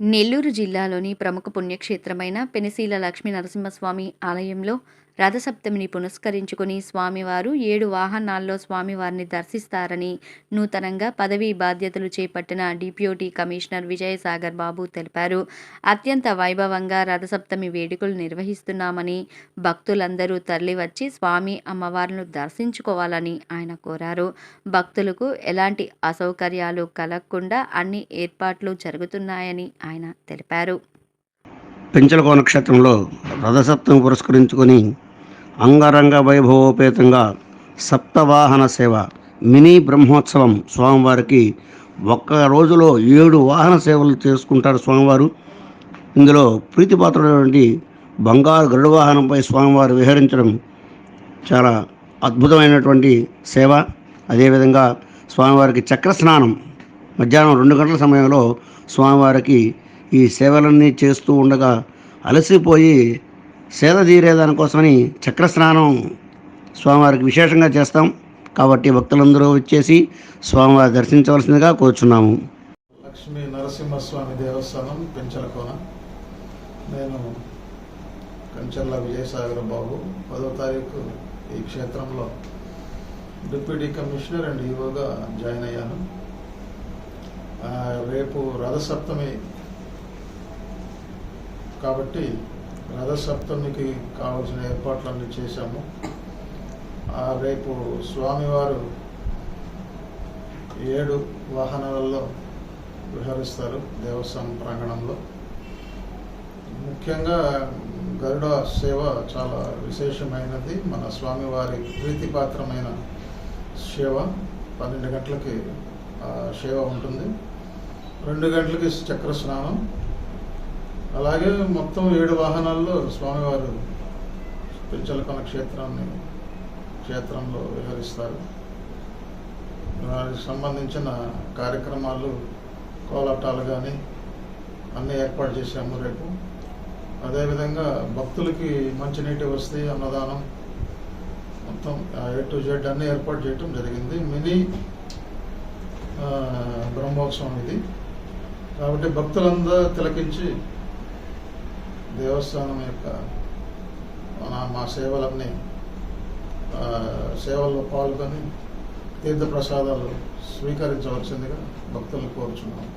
నెల్లూరు జిల్లాలోని ప్రముఖ పుణ్యక్షేత్రమైన పెనిశీల లక్ష్మీ నరసింహస్వామి ఆలయంలో రథసప్తమిని పురస్కరించుకుని స్వామివారు ఏడు వాహనాల్లో స్వామివారిని దర్శిస్తారని నూతనంగా పదవీ బాధ్యతలు చేపట్టిన డిప్యూటీ కమిషనర్ విజయసాగర్ బాబు తెలిపారు. అత్యంత వైభవంగా రథసప్తమి వేడుకలు నిర్వహిస్తున్నామని భక్తులందరూ తరలివచ్చి స్వామి అమ్మవార్లను దర్శించుకోవాలని ఆయన కోరారు. భక్తులకు ఎలాంటి అసౌకర్యాలు కలగకుండా అన్ని ఏర్పాట్లు జరుగుతున్నాయని ఆయన తెలిపారు. పెంచలకోన క్షేత్రంలో రథసప్తమి పురస్కరించుకొని అంగరంగ వైభవోపేతంగా సప్తవాహన సేవ మినీ బ్రహ్మోత్సవం స్వామివారికి ఒక్క రోజులో ఏడు వాహన సేవలు చేసుకుంటారు స్వామివారు. ఇందులో ప్రీతిపాత్రమైనటువంటి బంగారు గరుడ వాహనంపై స్వామివారు విహరించడం చాలా అద్భుతమైనటువంటి సేవ. అదేవిధంగా స్వామివారికి చక్ర స్నానం. మధ్యాహ్నం రెండు గంటల సమయంలో స్వామివారికి ఈ సేవలన్నీ చేస్తూ ఉండగా అలసిపోయి సేద తీరేదానికోసమని చక్ర స్నానం స్వామివారికి విశేషంగా చేస్తాం. కాబట్టి భక్తులందరూ వచ్చేసి స్వామివారి దర్శించవలసిందిగా కోరుచున్నాము. లక్ష్మీ నరసింహస్వామి దేవస్థానం పెంచలకోన. నేను కంచర్ల విజయసాగర్ బాబు. పదో తారీఖు ఈ క్షేత్రంలో డిప్యూటీ కమిషనర్ అండ్ ఈవోగా జాయిన్ అయ్యాను. రేపు రథసప్తమి. కాబట్టి రథసప్తమికి కావాల్సిన ఏర్పాట్లన్నీ చేశాము. ఆ, రేపు స్వామివారు ఏడు వాహనాలలో విహరిస్తారు దేవస్థానం ప్రాంగణంలో. ముఖ్యంగా గరుడ సేవ చాలా విశేషమైనది. మన స్వామివారి ప్రీతిపాత్రమైన సేవ పన్నెండు గంటలకి సేవ ఉంటుంది. రెండు గంటలకి చక్ర స్నానం అలాగే మొత్తం ఏడు వాహనాల్లో స్వామివారు పెంచలకొన క్షేత్రాన్ని క్షేత్రంలో విహరిస్తారు. వారికి సంబంధించిన కార్యక్రమాలు కోలాటాలు కానీ అన్నీ ఏర్పాటు చేశాము రేపు. అదేవిధంగా భక్తులకి మంచినీటి వసతి అన్నదానం మొత్తం ఏ టు జెడ్ అన్నీ ఏర్పాటు చేయటం జరిగింది. మినీ బ్రహ్మోత్సవం ఇది. కాబట్టి భక్తులందరూ తిలకించి దేవస్థానం యొక్క మన- మా సేవలన్నీ సేవల్లో పాల్గొని తీర్థ ప్రసాదాలు స్వీకరించవలసిందిగా భక్తులను కోరుచున్నాము